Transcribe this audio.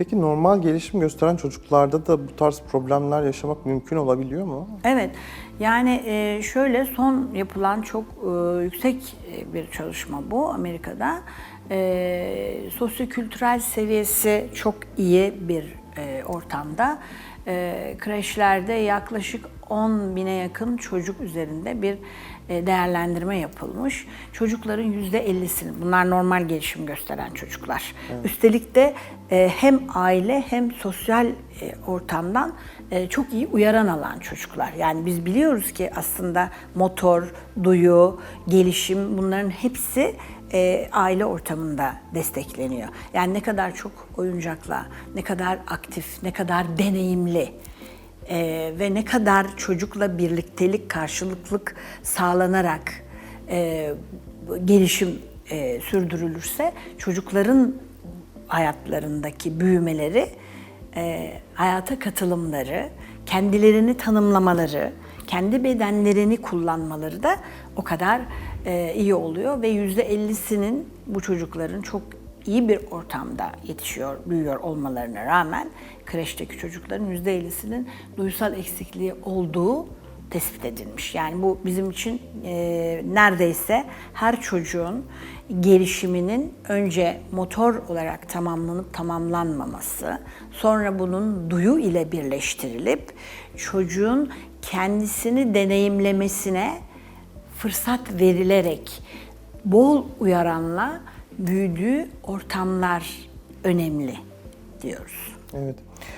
Peki normal gelişim gösteren çocuklarda da bu tarz problemler yaşamak mümkün olabiliyor mu? Evet, yani e, şöyle son yapılan çok e, yüksek e, bir çalışma bu Amerika'da. Sosyokültürel seviyesi çok iyi bir ortamda. Kreşlerde yaklaşık 10 bine yakın çocuk üzerinde bir e, değerlendirme yapılmış. Çocukların %50'sini, bunlar normal gelişim gösteren çocuklar. Üstelik de e, hem aile hem sosyal e, ortamdan çok iyi uyaran alan çocuklar. Yani biz biliyoruz ki aslında motor, duyu, gelişim bunların hepsi e, aile ortamında destekleniyor. Yani ne kadar çok oyuncakla, ne kadar aktif, ne kadar deneyimli e, ve ne kadar çocukla birliktelik, karşılıklık sağlanarak e, gelişim e, sürdürülürse çocukların hayatlarındaki büyümeleri, e, hayata katılımları, kendilerini tanımlamaları, kendi bedenlerini kullanmaları da o kadar e, iyi oluyor ve yüzde ellisinin bu çocukların çok iyi bir ortamda yetişiyor, büyüyor olmalarına rağmen kreşteki çocukların yüzde ellisinin duysal eksikliği olduğu tespit edilmiş. Yani bu bizim için e, neredeyse her çocuğun gelişiminin önce motor olarak tamamlanıp tamamlanmaması, sonra bunun duyu ile birleştirilip çocuğun kendisini deneyimlemesine fırsat verilerek bol uyaranla büyüdüğü ortamlar önemli diyoruz. Evet.